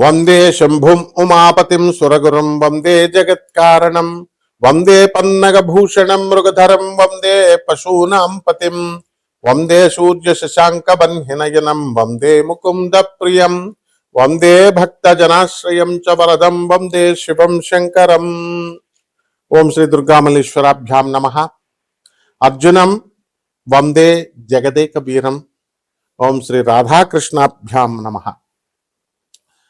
वंदे शंभुम उमापतिम सुरगुरुम वंदे जगत कारणम वंदे पन्नगभूषणं मृगधरं वंदे पशूनां पतिं वंदे सूर्यशशाङ्कबह्निनयनं वंदे मुकुन्दप्रियं वंदे भक्तजनाश्रयं च वरदम वरदं श्री दुर्गा शङ्करम् नम। श्रीदुर्गामल्लेश्वराभ्यां वंदे जगदेक वीरम ओं श्री राधाकृष्णाभ्या नमः।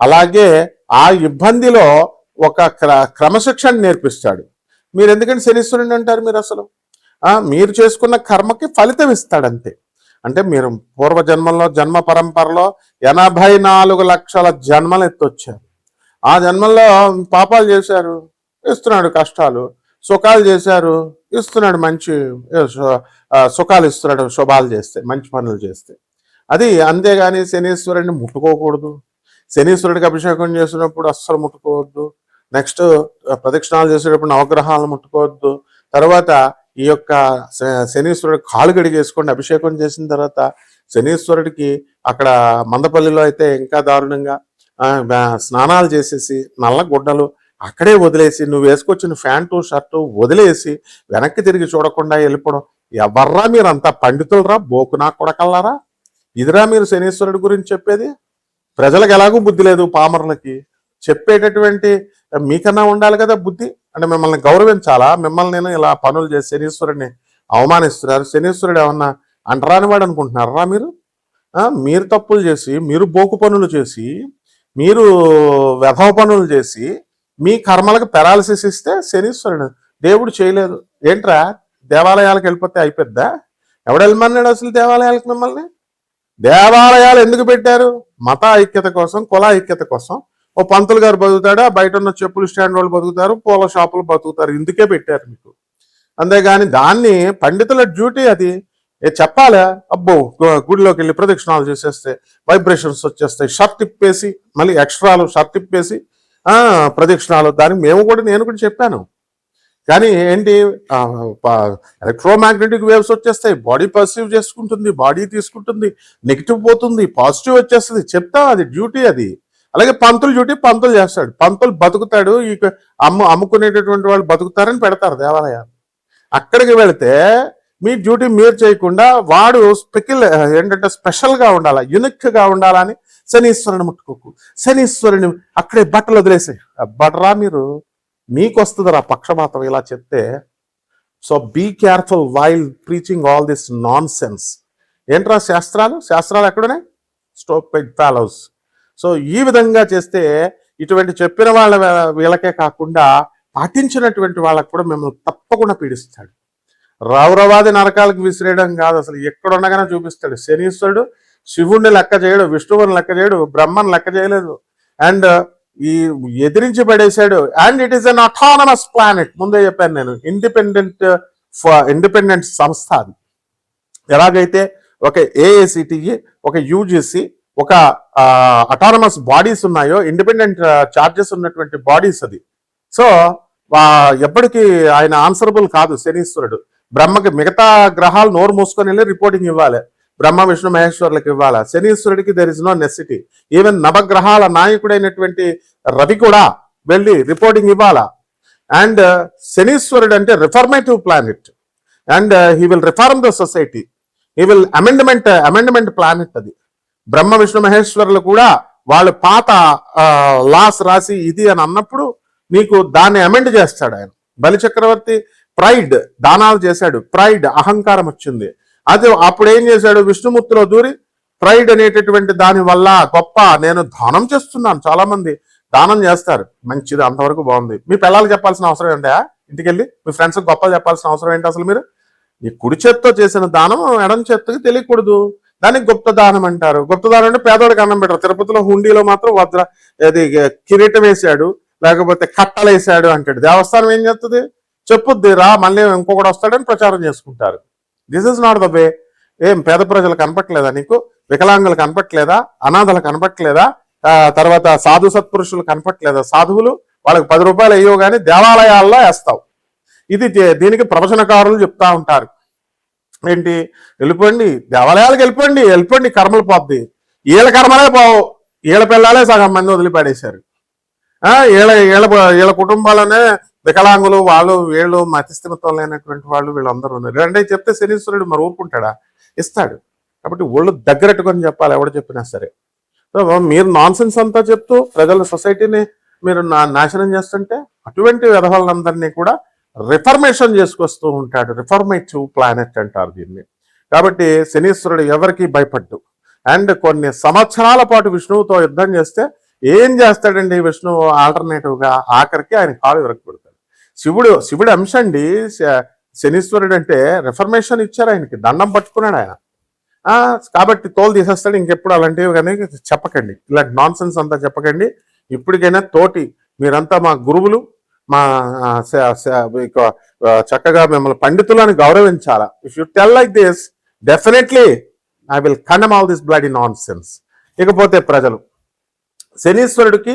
అలాగే ఆ ఇబ్బందిలో ఒక క్ర క్రమశిక్షణ నేర్పిస్తాడు. మీరు ఎందుకంటే శనీశ్వరుని అంటారు మీరు అసలు మీరు చేసుకున్న కర్మకి ఫలితం ఇస్తాడంతే. అంటే మీరు పూర్వజన్మల్లో జన్మ పరంపరలో ఎనభై నాలుగు లక్షల జన్మలు ఎత్తొచ్చారు. ఆ జన్మల్లో పాపాలు చేశారు ఇస్తున్నాడు కష్టాలు సుఖాలు చేశారు ఇస్తున్నాడు మంచి సుఖాలు ఇస్తున్నాడు శుభాలు చేస్తే మంచి పనులు చేస్తే. అది అంతేగాని శనీశ్వరుడిని ముట్టుకోకూడదు. శనీశ్వరుడికి అభిషేకం చేసినప్పుడు అస్సలు ముట్టుకోవద్దు. నెక్స్ట్ ప్రదక్షిణాలు చేసేటప్పుడు నవగ్రహాలను ముట్టుకోవద్దు. తర్వాత ఈ యొక్క శనీశ్వరుడు కాలు గడిగేసుకోండి అభిషేకం చేసిన తర్వాత శనీశ్వరుడికి అక్కడ మందపల్లిలో అయితే ఇంకా దారుణంగా స్నానాలు చేసేసి నల్ల గుడ్డలు అక్కడే వదిలేసి నువ్వు వేసుకొచ్చిన ప్యాంటు షర్టు వదిలేసి వెనక్కి తిరిగి చూడకుండా వెళ్ళిపోవడం. ఎవర్రా మీరు అంత పండితులరా? బోకునా కొడకల్లారా? ఇదిరా మీరు శనీశ్వరుడి గురించి చెప్పేది? ప్రజలకు ఎలాగూ బుద్ధి లేదు పామరులకి. చెప్పేటటువంటి మీకన్నా ఉండాలి కదా బుద్ధి. అంటే మిమ్మల్ని గౌరవించాలా? మిమ్మల్ని నేను ఇలా పనులు చేసి శనీశ్వరుడిని అవమానిస్తున్నారు. శనీశ్వరుడు ఏమన్నా అంటరాని వాడు అనుకుంటున్నారా మీరు? మీరు తప్పులు చేసి మీరు బోకు పనులు చేసి మీరు వ్యభవ పనులు చేసి మీ కర్మలకు పెరాలసిస్ ఇస్తే శనీశ్వరుడు. దేవుడు చేయలేదు. ఏంట్రా? దేవాలయాలకు వెళ్ళిపోతే అయిపోద్దా? ఎవడు వెళ్ళమన్నాడు అసలు దేవాలయాలకు మిమ్మల్ని? దేవాలయాలు ఎందుకు పెట్టారు? మత ఐక్యత కోసం కుల ఐక్యత కోసం. ఓ పంతులు గారు బతుకుతాడు? బయట ఉన్న చెప్పులు స్టాండ్ వాళ్ళు బతుకుతారు పూల షాపులు బతుకుతారు. ఇందుకే పెట్టారు మీకు. అంతేగాని దాన్ని పండితుల డ్యూటీ అది. ఏ చెప్పాలా? అబ్బో గుడిలోకి వెళ్ళి ప్రదక్షిణాలు చేసేస్తే వైబ్రేషన్స్ వచ్చేస్తాయి. షర్ట్ తిప్పేసి మళ్ళీ ఎక్స్ట్రాలు షర్ట్ తిప్పేసి ప్రదక్షిణాలు. దానికి మేము కూడా నేను కూడా చెప్పాను. కానీ ఏంటి ఎలక్ట్రోమాగ్నెటిక్ వేవ్స్ వచ్చేస్తాయి. బాడీ పర్సీవ్ చేసుకుంటుంది బాడీ తీసుకుంటుంది నెగిటివ్ పోతుంది పాజిటివ్ వచ్చేస్తుంది. చెప్తాం అది డ్యూటీ అది. అలాగే పంతులు డ్యూటీ పంతులు చేస్తాడు. పంతులు బతుకుతాడు ఈ అమ్ము అమ్ముకునేటటువంటి వాళ్ళు బతుకుతారని పెడతారు దేవాలయాలు. అక్కడికి వెళితే మీ డ్యూటీ మీరు చేయకుండా వాడు స్పెకిల్ ఏంటంటే స్పెషల్గా ఉండాలా యునిక్గా ఉండాలని శనీశ్వరుని ముట్టుకోకు. శనీశ్వరుని అక్కడే బట్టలు వదిలేసాయి. బట్టరా మీరు. మీకు వస్తుంది రా పక్షపాతం ఇలా చెప్తే. So be careful while preaching all this nonsense ఏంట్రా శాస్త్రాలు? శాస్త్రాలు ఎక్కడున్నాయి? స్టోప్ ఫాలోస్ సో ఈ విధంగా చేస్తే ఇటువంటి చెప్పిన వాళ్ళ వీళ్ళకే కాకుండా పాటించినటువంటి వాళ్ళకు కూడా మిమ్మల్ని తప్పకుండా పీడిస్తాడు. రౌరవాది నరకాలకు విసిరేయడం కాదు అసలు. ఎక్కడుండగానే చూపిస్తాడు. శనీశ్వరుడు శివుణ్ణి లెక్క చేయడు విష్ణువుని లెక్క చేయడు బ్రహ్మను లెక్క చేయలేదు. అండ్ ఈ ఎదిరించి పడేశాడు and it is an autonomous planet ముందే చెప్పాను నేను. ఇండిపెండెంట్ ఇండిపెండెంట్ uh, సంస్థ అది. ఎలాగైతే ఒక ఏఏసిటిఈ ఒక యూజిసి ఒక అటానమస్ బాడీస్ ఉన్నాయో ఇండిపెండెంట్ చార్జెస్ uh, ఉన్నటువంటి బాడీస్ అది. సో ఎప్పటికీ ఆయన ఆన్సరబుల్ కాదు శనీశ్వరుడు. బ్రహ్మకి మిగతా గ్రహాలు నోరు మూసుకొని వెళ్ళి రిపోర్టింగ్ ఇవ్వాలి. బ్రహ్మ విష్ణు మహేశ్వరులకు ఇవ్వాలా? శనీశ్వరుడికి there is no necessity even నవగ్రహాల నాయకుడైనటువంటి రవి కూడా వెళ్ళి రిపోర్టింగ్ ఇవ్వాలా? అండ్ uh, శనీశ్వరుడు అంటే reformative planet and he will reform the society he will amendment amendment planet అది. బ్రహ్మ విష్ణు మహేశ్వరులు కూడా వాళ్ళు పాత లాస్ రాసి ఇది అని అన్నప్పుడు నీకు దాన్ని అమెండ్ చేస్తాడు ఆయన. బలి చక్రవర్తి ప్రైడ్ దానాలు చేశాడు. ప్రైడ్ అహంకారం వచ్చింది. అది అప్పుడు ఏం చేశాడు? విష్ణుమూర్తిలో దూరి ప్రైడ్ అనేటటువంటి దాని వల్ల గొప్ప నేను దానం చేస్తున్నాను. చాలా మంది దానం చేస్తారు. మంచిది అంతవరకు బాగుంది. మీ పిల్లలు చెప్పాల్సిన అవసరం ఏంటా? ఇంటికెళ్ళి మీ ఫ్రెండ్స్కి గొప్ప చెప్పాల్సిన అవసరం ఏంటి అసలు మీరు? ఈ కుడి చేత్తో చేసిన దానం ఎడం చేత్తకి తెలియకూడదు. దానికి గుప్త దానం అంటారు. గుప్త దానం అంటే పేదవాడికి అన్నం పెట్టరు. తిరుపతిలో హుండీలో మాత్రం వద్ర అది కిరీటం వేసాడు. లేకపోతే కట్టలు వేసాడు అంటాడు. దేవస్థానం ఏం చేస్తుంది చెప్పుద్ది రా మళ్ళీ ఇంకొకటి వస్తాడని ప్రచారం చేసుకుంటారు. This is not the way ఏం పేద ప్రజలు కనపట్లేదా నీకు? వికలాంగులు కనపట్లేదా? అనాథలు కనపట్లేదా? తర్వాత సాధు సత్పురుషులు కనపట్లేదా? సాధువులు వాళ్ళకి పది రూపాయలు అయ్యో కానీ దేవాలయాల్లో వేస్తావు. ఇది దీనికి ప్రవచనకారులు చెప్తా ఉంటారు. ఏంటి? వెళ్ళిపోండి. దేవాలయాలకు వెళ్ళిపోండి. వెళ్ళిపోండి. కర్మలు పోద్ది. ఈళ్ళ కర్మలే పోవు. ఈళ్ళ పిల్లలే సగం మంది వదిలిపడేశారు. ఈళ్ళ ఈళ్ళ ఈళ్ళ కుటుంబాలనే వికలాంగులు వాళ్ళు వీళ్ళు మతిస్థిమితం లేనటువంటి వాళ్ళు వీళ్ళందరూ ఉన్నారు. రెండే చెప్తే శనీశ్వరుడు మరి ఊరుకుంటాడా? ఇస్తాడు. కాబట్టి ఒళ్ళు దగ్గరట్టుకొని చెప్పాలి ఎవడు చెప్పినా సరే. సో మీరు నాన్సెన్స్ అంతా చెప్తూ ప్రజల సొసైటీని మీరు నాశనం చేస్తుంటే అటువంటి విధవాళ్ళందరినీ కూడా రిఫర్మేషన్ చేసుకొస్తూ ఉంటాడు. రిఫర్మేటివ్ ప్లానెట్ అంటారు దీన్ని. కాబట్టి శనీశ్వరుడు ఎవరికి భయపడ్డు. అండ్ కొన్ని సంవత్సరాల పాటు విష్ణువుతో యుద్ధం చేస్తే ఏం చేస్తాడండి విష్ణువు? ఆల్టర్నేటివ్గా ఆఖరికి ఆయన కాలు విరగబడతాడు. శివుడు శివుడు అంశ అండి శనీశ్వరుడు అంటే రిఫర్మేషన్ ఇచ్చారు ఆయనకి దండం పట్టుకున్నాడు ఆయన. కాబట్టి తోలు తీసేస్తాడు ఇంకెప్పుడు అలాంటివి కానీ చెప్పకండి. ఇలాంటి నాన్ సెన్స్ అంతా చెప్పకండి. ఇప్పటికైనా తోటి మీరంతా మా గురువులు మా చక్కగా మిమ్మల్ని పండితులను గౌరవించాలా. If you tell like this definitely I will condemn all this blood nonsense ఇకపోతే ప్రజలు శనీశ్వరుడికి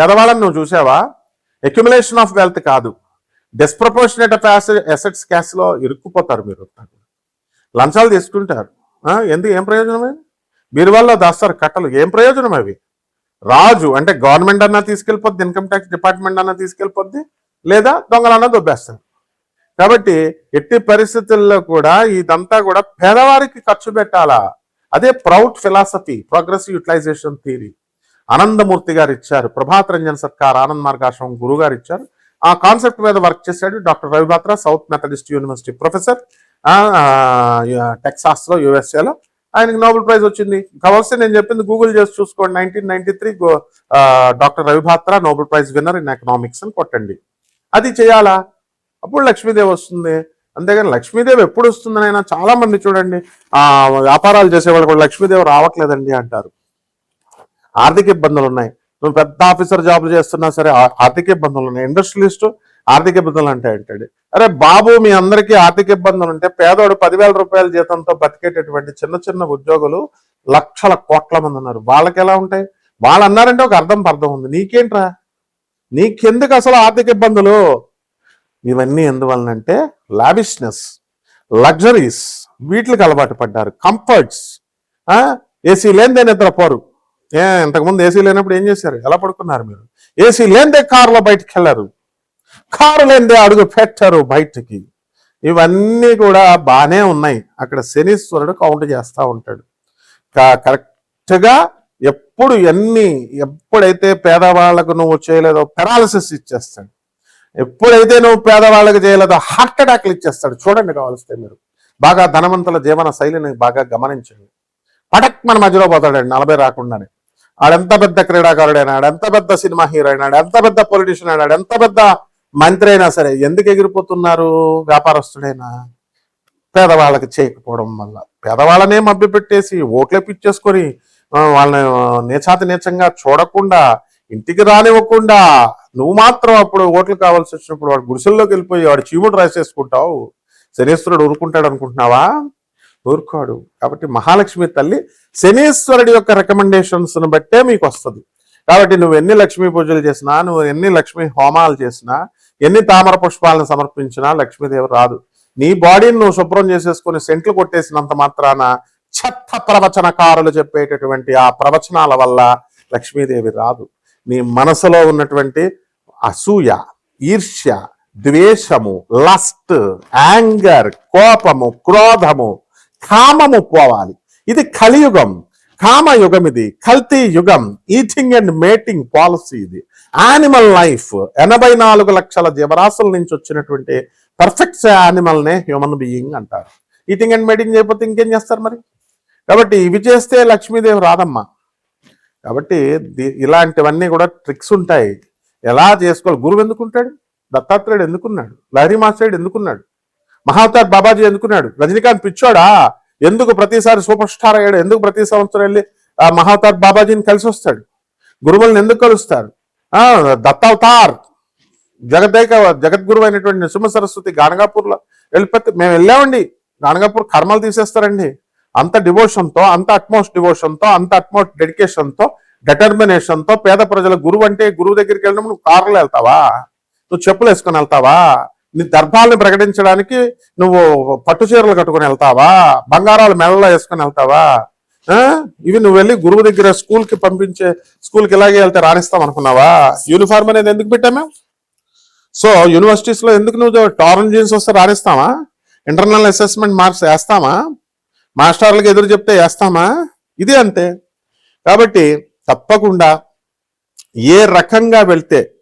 పేదవాళ్ళని నువ్వు చూసావా? అక్యుములేషన్ ఆఫ్ వెల్త్ కాదు. డిస్ప్రపోర్షనేట్ ఆఫ్ అసెట్స్ క్యాష్లో ఇరుక్కుపోతారు మీరు లంచాలు తీసుకుంటారు. ఎందుకు? ఏం ప్రయోజనమే? మీరు వల్ల దాస్తారు కట్టలు. ఏం ప్రయోజనం అవి? రాజు అంటే గవర్నమెంట్ అన్నా తీసుకెళ్ళిపోద్ది ఇన్కమ్ ట్యాక్స్ డిపార్ట్మెంట్ అన్నా తీసుకెళ్ళిపోద్ది లేదా దొంగలన్నా దొబ్బేస్తారు. కాబట్టి ఎట్టి పరిస్థితుల్లో కూడా ఇదంతా కూడా పేదవారికి ఖర్చు పెట్టాలా? అదే PROUT philosophy progressive utilization theory Anandamurti garu ఇచ్చారు. ప్రభాత్ రంజన్ సర్కార్ ఆనంద్ మార్గాశ్రమం గురువు గారు ఇచ్చారు. ఆ కాన్సెప్ట్ మీద వర్క్ చేశాడు doctor Ravi Batra south Methodist university professor. టెక్సాస్లో యూఎస్ఏలో. యుఎస్ఏలో ఆయనకి నోబెల్ ప్రైజ్ వచ్చింది. కావాల్సి నేను చెప్పింది గూగుల్ చేసి చూసుకోండి. Nineteen ninety three doctor Ravi Batra Nobel prize winner in economics అని కొట్టండి. అది చేయాలా? అప్పుడు లక్ష్మీదేవి వస్తుంది. అంతేగాని లక్ష్మీదేవి ఎప్పుడు వస్తుందని చాలా మంది చూడండి ఆ వ్యాపారాలు చేసేవాళ్ళు కూడా లక్ష్మీదేవి రావట్లేదండి అంటారు. ఆర్థిక ఇబ్బందులు ఉన్నాయి. నువ్వు పెద్ద ఆఫీసర్ జాబులు చేస్తున్నా సరే ఆర్థిక ఇబ్బందులు ఉన్నాయి. ఇండస్ట్రియలిస్ట్ ఆర్థిక ఇబ్బందులు అంటే అంటాడు అరే బాబు మీ అందరికీ ఆర్థిక ఇబ్బందులు ఉంటే పేదోడు పదివేల రూపాయల జీతంతో బతికేటటువంటి చిన్న చిన్న ఉద్యోగులు లక్షల కోట్ల మంది ఉన్నారు. వాళ్ళకి ఎలా ఉంటాయి? వాళ్ళు అన్నారంటే ఒక అర్థం పర్థం ఉంది. నీకేంట్రా? నీకెందుకు అసలు ఆర్థిక ఇబ్బందులు? ఇవన్నీ ఎందువలనంటే లావిష్నెస్ లగ్జరీస్ వీటికి అలవాటు పడ్డారు. కంఫర్ట్స్ ఏసీ లేనిదే నిద్రపోరు. ఏ ఇంతకుముందు ఏసీ లేనప్పుడు ఏం చేశారు? ఎలా పడుకున్నారు మీరు? ఏసీ లేనిదే కారులో బయటికి వెళ్ళారు. కారు లేనిదే అడుగు పెట్టారు బయటికి. ఇవన్నీ కూడా బాగానే ఉన్నాయి. అక్కడ శనీశ్వరుడు కౌంట్ చేస్తూ ఉంటాడు. కరెక్ట్గా ఎప్పుడు ఎన్ని ఎప్పుడైతే పేదవాళ్ళకు నువ్వు చేయలేదో పెరాలసిస్ ఇచ్చేస్తాడు. ఎప్పుడైతే నువ్వు పేదవాళ్ళకి చేయలేదో హార్ట్ అటాక్లు ఇచ్చేస్తాడు. చూడండి కావాల్స్తే మీరు. బాగా ధనవంతుల జీవన శైలిని బాగా గమనించండి. పటక్ మన మధ్యలో పోతాడండి. నలభై రాకుండానే. ఆడెంత పెద్ద క్రీడాకారుడైనా ఎంత పెద్ద సినిమా హీరో అయినాడు ఎంత పెద్ద పొలిటీషియన్ అయినాడు ఎంత పెద్ద మంత్రి అయినా సరే ఎందుకు ఎగిరిపోతున్నారు? వ్యాపారస్తుడైనా. పేదవాళ్ళకి చేయకపోవడం వల్ల. పేదవాళ్ళనే మభ్య పెట్టేసి ఓట్లే పిచ్చేసుకొని వాళ్ళని నేచాతి నీచంగా చూడకుండా ఇంటికి రానివ్వకుండా నువ్వు మాత్రం అప్పుడు ఓట్లు కావాల్సి వచ్చినప్పుడు వాడు గుడిసెల్లోకి వెళ్ళిపోయి వాడు చీముడు రాసేసుకుంటావు. శనేశ్వరుడు ఊరుకుంటాడు అనుకుంటున్నావా ఊరుకోడు కాబట్టి మహాలక్ష్మి తల్లి శనీశ్వరుడి యొక్క రికమెండేషన్స్ను బట్టే మీకు వస్తుంది. కాబట్టి నువ్వు ఎన్ని లక్ష్మీ పూజలు చేసినా నువ్వు ఎన్ని లక్ష్మీ హోమాలు చేసినా ఎన్ని తామర పుష్పాలను సమర్పించినా లక్ష్మీదేవి రాదు. నీ బాడీని నువ్వు శుభ్రం చేసేసుకుని సెంట్లు కొట్టేసినంత మాత్రాన చెత్త ప్రవచనకారులు చెప్పేటటువంటి ఆ ప్రవచనాల వల్ల లక్ష్మీదేవి రాదు. నీ మనసులో ఉన్నటువంటి అసూయ ఈర్ష్య ద్వేషము లస్ట్ యాంగర్ కోపము క్రోధము కామము పోవాలి. ఇది కలియుగం. కామయుగం ఇది. కల్తీ యుగం. ఈటింగ్ అండ్ మేటింగ్ పాలసీ ఇది. Animal life. ఎనభై నాలుగు లక్షల జీవరాశుల నుంచి వచ్చినటువంటి పర్ఫెక్ట్ యానిమల్నే హ్యూమన్ బీయింగ్ అంటారు. ఈటింగ్ అండ్ మేటింగ్ చేయకపోతే ఇంకేం చేస్తారు మరి? కాబట్టి ఇవి చేస్తే లక్ష్మీదేవి రాదమ్మా. కాబట్టి ఇలాంటివన్నీ కూడా ట్రిక్స్ ఉంటాయి. ఎలా చేసుకోవాలి? గురువు ఎందుకుంటాడు దత్తాత్రేయుడు ఎందుకున్నాడు? లహరి మాస్టర్డు ఎందుకున్నాడు? మహావతార్ బాబాజీ ఎందుకున్నాడు? రజనీకాంత్ పిచ్చోడా? ఎందుకు ప్రతిసారి సూపర్ స్టార్ అయ్యాడు? ఎందుకు ప్రతి సంవత్సరం వెళ్ళి ఆ మహావతార్ బాబాజీని కలిసి వస్తాడు? గురువులను ఎందుకు కలుస్తారు? ఆ దత్తావతార్! జగదేక జగద్గురు అయినటువంటి నృసింహ సరస్వతి గానగాపూర్లో వెళ్ళిపోతే మేము వెళ్ళామండి. గానగాపూర్ కర్మలు తీసేస్తారండి. అంత డివోషన్తో అంత అట్మోస్ట్ డివోషన్తో అంత అట్మోస్ట్ డెడికేషన్తో తో పేద ప్రజల గురువు అంటే గురువు దగ్గరికి వెళ్ళినప్పుడు నువ్వు కారులో వెళ్తావా? నువ్వు చెప్పులు వేసుకొని వెళ్తావా? నీ దర్భాలను ప్రకటించడానికి నువ్వు పట్టు చీరలు కట్టుకొని వెళ్తావా? బంగారాలు మెడలో వేసుకొని వెళ్తావా? ఇవి నువ్వు వెళ్ళి గురువు దగ్గర స్కూల్కి పంపించే స్కూల్కి ఇలాగే వెళ్తే రాణిస్తాం అనుకున్నావా? యూనిఫామ్ అనేది ఎందుకు పెట్టామే సో యూనివర్సిటీస్లో ఎందుకు నువ్వు టారన్ జీన్స్ వస్తే రాణిస్తావా? ఇంటర్నల్ అసెస్మెంట్ మార్క్స్ వేస్తామా? మాస్టర్లకు ఎదురు చెప్తే వేస్తామా? ఇది అంతే. కాబట్టి తప్పకుండా ఏ రకంగా వెళ్తే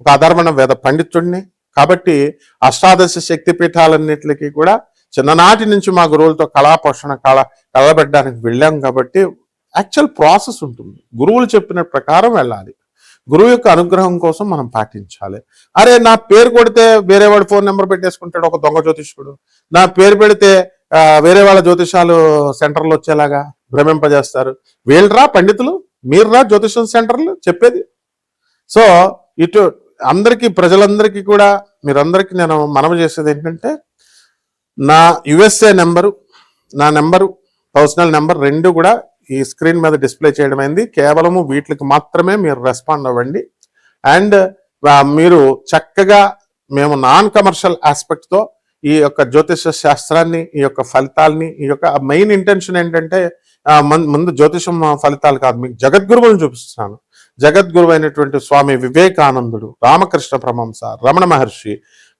ఒక అధర్మణ వేద పండితుడిని కాబట్టి అష్టాదశ శక్తి పీఠాలన్నిటికీ కూడా చిన్ననాటి నుంచి మా గురువులతో కళా పోషణ కళ కలబెట్టడానికి వెళ్ళాం కాబట్టి యాక్చువల్ ప్రాసెస్ ఉంటుంది. గురువులు చెప్పిన ప్రకారం వెళ్ళాలి. గురువు యొక్క అనుగ్రహం కోసం మనం పాటించాలి. అరే నా పేరు కొడితే వేరే వాడు ఫోన్ నెంబర్ పెట్టేసుకుంటాడు ఒక దొంగ జ్యోతిష్కుడు. నా పేరు పెడితే వేరే వాళ్ళ జ్యోతిషాలు సెంటర్లు వచ్చేలాగా భ్రమింపజేస్తారు. వీళ్ళరా పండితులు? మీర్రా జ్యోతిషం సెంటర్లు? చెప్పేది. సో ఇటు అందరికీ ప్రజలందరికీ కూడా మీరందరికీ నేను మనవి చేసేది ఏంటంటే నా యుఎస్ఏ నెంబరు నా నెంబరు పర్సనల్ నెంబర్ రెండు కూడా ఈ స్క్రీన్ మీద డిస్ప్లే చేయడం అయింది. కేవలము వీటికి మాత్రమే మీరు రెస్పాండ్ అవ్వండి. అండ్ మీరు చక్కగా మేము నాన్ కమర్షియల్ ఆస్పెక్ట్తో ఈ యొక్క జ్యోతిష శాస్త్రాన్ని ఈ యొక్క ఫలితాల్ని ఈ యొక్క మెయిన్ ఇంటెన్షన్ ఏంటంటే మన్- ముందు జ్యోతిషం ఫలితాలు కాదు మీకు జగద్గురువులను చూపిస్తున్నాను. జగద్గురువైనటువంటి స్వామి వివేకానందుడు రామకృష్ణ పరమహంస రమణ మహర్షి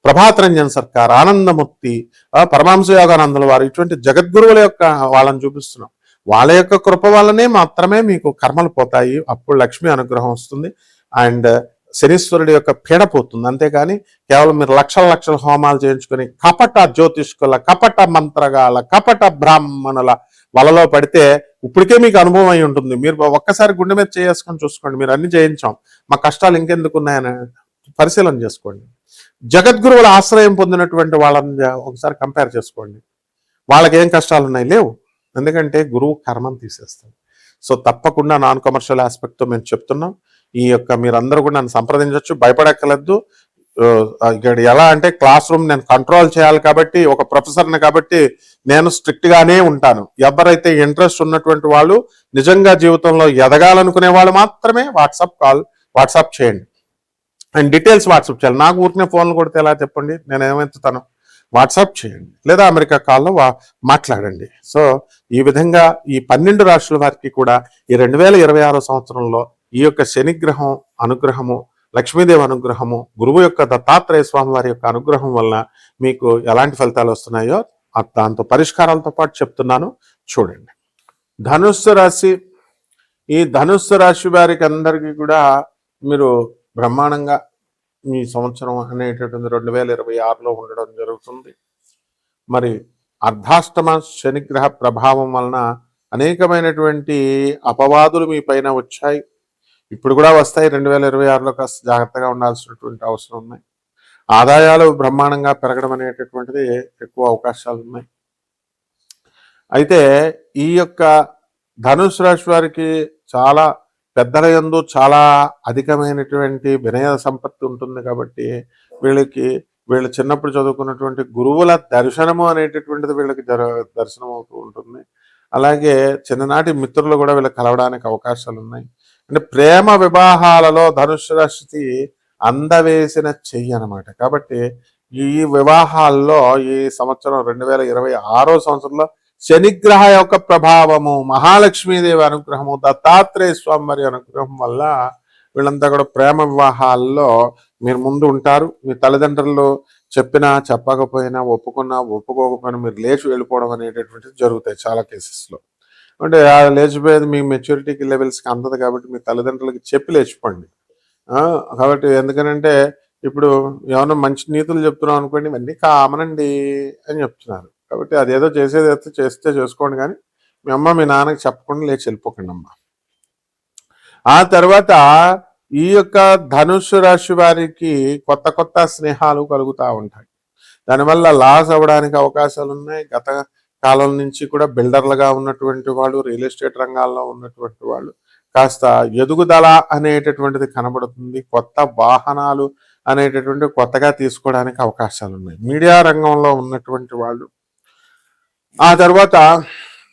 ప్రభాతరంజన్ సర్కార్ ఆనందమూర్తి ఆ, పరమహంస యోగానందుల వారు ఇటువంటి జగద్గురువుల యొక్క వాళ్ళని చూపిస్తున్నాం. వాళ్ళ యొక్క కృప వల్లనే మాత్రమే మీకు కర్మలు పోతాయి. అప్పుడు లక్ష్మి అనుగ్రహం వస్తుంది. అండ్ శనీశ్వరుడి యొక్క పీడ పోతుంది. అంతేకాని కేవలం మీరు లక్షల లక్షల హోమాలు చేయించుకొని కపట జ్యోతిష్కుల కపట మంత్రగాల కపట బ్రాహ్మణుల వలలో పడితే ఇప్పటికే మీకు అనుభవం అయి ఉంటుంది. మీరు ఒక్కసారి గుండె మీద చేసుకొని చూసుకోండి. మీరు అన్ని చేయించాం. మా కష్టాలు ఇంకెందుకు ఉన్నాయని పరిశీలన చేసుకోండి. జగద్గురువుల ఆశ్రయం పొందినటువంటి వాళ్ళని ఒకసారి కంపేర్ చేసుకోండి. వాళ్ళకి ఏం కష్టాలు ఉన్నాయి? లేవు. ఎందుకంటే గురువు కర్మం తీసేస్తాడు. సో తప్పకుండా నాన్ కమర్షియల్ ఆస్పెక్ట్తో మేము చెప్తున్నాం. ఈ యొక్క మీరందరూ కూడా నన్ను సంప్రదించవచ్చు భయపడక్కర్లేదు. ఇక్కడ ఎలా అంటే క్లాస్ రూమ్ నేను కంట్రోల్ చేయాలి కాబట్టి ఒక ప్రొఫెసర్ని కాబట్టి నేను స్ట్రిక్ట్ గానే ఉంటాను. ఎవరైతే ఇంట్రెస్ట్ ఉన్నటువంటి వాళ్ళు నిజంగా జీవితంలో ఎదగాలనుకునే వాళ్ళు మాత్రమే వాట్సాప్ కాల్ వాట్సాప్ చేయండి. అండ్ డీటెయిల్స్ వాట్సాప్ చేయాలి. నాకు ఊరికే ఫోన్లు కొడితే ఎలా చెప్పండి? నేను ఏమెత్తుతాను? వాట్సాప్ చేయండి. లేదా అమెరికా కాల్లో వా మాట్లాడండి. సో ఈ విధంగా ఈ పన్నెండు రాష్ట్రాల వారికి కూడా ఈ రెండు వేల ఇరవై సంవత్సరంలో ఈ యొక్క శనిగ్రహం అనుగ్రహము లక్ష్మీదేవి అనుగ్రహము గురువు యొక్క దత్తాత్రేయ స్వామి వారి యొక్క అనుగ్రహం వలన మీకు ఎలాంటి ఫలితాలు వస్తున్నాయో దాంతో పరిష్కారాలతో పాటు చెప్తున్నాను. చూడండి. ధనుస్సు రాశి. ఈ ధనుస్సు రాశి వారికి అందరికీ కూడా మీరు బ్రహ్మాండంగా ఈ సంవత్సరం అనేటటువంటి రెండు వేల ఇరవై ఆరులో ఉండడం జరుగుతుంది. మరి అర్ధాష్టమ శనిగ్రహ ప్రభావం వలన అనేకమైనటువంటి అపవాదులు మీ పైన వచ్చాయి. ఇప్పుడు కూడా వస్తాయి రెండు వేల ఇరవై ఆరులో కాస్త జాగ్రత్తగా ఉండాల్సినటువంటి అవసరం ఉన్నాయి. ఆదాయాలు బ్రహ్మాండంగా పెరగడం అనేటటువంటిది ఎక్కువ అవకాశాలు ఉన్నాయి. అయితే ఈ యొక్క ధనుసు రాశి వారికి చాలా పెద్దల యందు చాలా అధికమైనటువంటి వినయ సంపత్తి ఉంటుంది కాబట్టి వీళ్ళకి వీళ్ళు చిన్నప్పుడు చదువుకున్నటువంటి గురువుల దర్శనము అనేటటువంటిది వీళ్ళకి జర దర్శనం అవుతూ ఉంటుంది. అలాగే చిన్ననాటి మిత్రులు కూడా వీళ్ళు కలవడానికి అవకాశాలు ఉన్నాయి. అంటే ప్రేమ వివాహాలలో ధనుసు రాశి అందవేసిన చెయ్యి అనమాట కాబట్టి ఈ వివాహాల్లో ఈ సంవత్సరం రెండు వేల ఇరవై ఆరో సంవత్సరంలో శనిగ్రహ యొక్క ప్రభావము మహాలక్ష్మీదేవి అనుగ్రహము దత్తాత్రేయ స్వామి అనుగ్రహం వల్ల వీళ్ళంతా కూడా ప్రేమ వివాహాల్లో మీరు ముందు ఉంటారు. మీ తల్లిదండ్రులు చెప్పినా చెప్పకపోయినా ఒప్పుకున్నా ఒప్పుకోకపోయినా మీరు లేచి వెళ్ళిపోవడం అనేటటువంటిది జరుగుతాయి చాలా కేసెస్లో అంటే ఆ లేచిపోయేది మీ మెచ్యూరిటీకి లెవెల్స్కి అందదు కాబట్టి మీ తల్లిదండ్రులకి చెప్పి లేచిపోండి. కాబట్టి ఎందుకనంటే ఇప్పుడు ఏమైనా మంచి నీతులు చెప్తున్నాం అనుకోండి ఇవన్నీ కామనండి అని చెప్తున్నారు. కాబట్టి అదేదో చేసేది అయితే చేస్తే చేసుకోండి కానీ మీ అమ్మ మీ నాన్నకి చెప్పకుండా లేచి వెళ్ళిపోకండి అమ్మ. ఆ తర్వాత ఈ యొక్క ధనుస్సు రాశి వారికి కొత్త కొత్త స్నేహాలు కలుగుతూ ఉంటాయి. దానివల్ల లాస్ అవ్వడానికి అవకాశాలు ఉన్నాయి. గత కాలం నుంచి కూడా బిల్డర్లుగా ఉన్నటువంటి వాళ్ళు రియల్ ఎస్టేట్ రంగాల్లో ఉన్నటువంటి వాళ్ళు కాస్త ఎదుగుదల అనేటటువంటిది కనబడుతుంది. కొత్త వాహనాలు అనేటటువంటి కొత్తగా తీసుకోవడానికి అవకాశాలు ఉన్నాయి. మీడియా రంగంలో ఉన్నటువంటి వాళ్ళు ఆ తర్వాత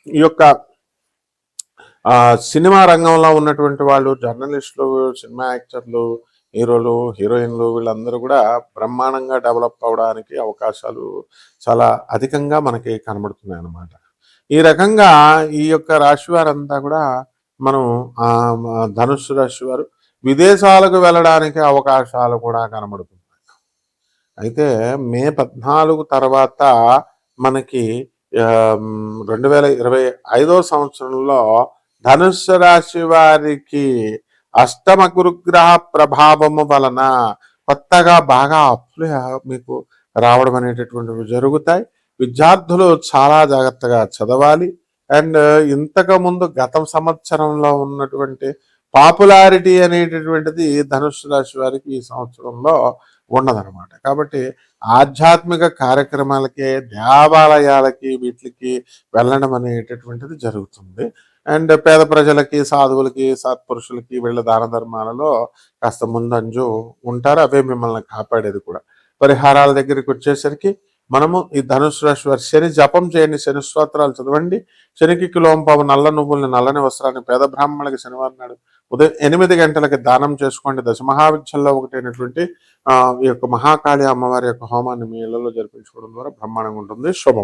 ఈ యొక్క సినిమా రంగంలో ఉన్నటువంటి వాళ్ళు జర్నలిస్టులు సినిమా యాక్టర్లు హీరోలు హీరోయిన్లు వీళ్ళందరూ కూడా బ్రహ్మాండంగా డెవలప్ అవడానికి అవకాశాలు చాలా అధికంగా మనకి కనబడుతున్నాయి అన్నమాట ఈ రకంగా ఈ యొక్క రాశి వారంతా కూడా మనం ధనుస్సు రాశి వారు విదేశాలకు వెళ్ళడానికి అవకాశాలు కూడా కనబడుతున్నాయి. అయితే మే పద్నాలుగు తర్వాత మనకి రెండు వేల ఇరవై ఐదో సంవత్సరంలో ధనుస్సు రాశి వారికి అష్టమ గురుగ్రహ ప్రభావము వలన కొత్తగా బాగా అప్పులు మీకు రావడం అనేటటువంటివి జరుగుతాయి. విద్యార్థులు చాలా జాగ్రత్తగా చదవాలి. అండ్ ఇంతకు ముందు గత సంవత్సరంలో ఉన్నటువంటి పాపులారిటీ అనేటటువంటిది ధనుసు రాశి వారికి ఈ సంవత్సరంలో ఉండదన్నమాట. కాబట్టి ఆధ్యాత్మిక కార్యక్రమాలకి దేవాలయాలకి వీటికి వెళ్ళడం అనేటటువంటిది జరుగుతుంది. అండ్ పేద ప్రజలకి సాధువులకి సత్పురుషులకి వీళ్ళ దాన ధర్మాలలో కాస్త ముందంజు ఉంటారు. అవే మిమ్మల్ని కాపాడేది కూడా. పరిహారాల దగ్గరికి వచ్చేసరికి మనము ఈ ధనుసు శని జపం చేయండి శని స్తోత్రాలు చదవండి. శనికి కిలోంపావు నల్ల నువ్వుల్ని నల్లని వస్త్రాన్ని పేద బ్రాహ్మణులకి శనివారం నాడు ఉదయం ఎనిమిది గంటలకి దానం చేసుకోండి. దశ మహావిద్యల్లో ఒకటి అయినటువంటి ఆ, ఈ యొక్క మహాకాళి అమ్మవారి యొక్క హోమాన్ని మీ ఇళ్ళలో జరిపించుకోవడం ద్వారా బ్రహ్మాండంగా ఉంటుంది. శుభం.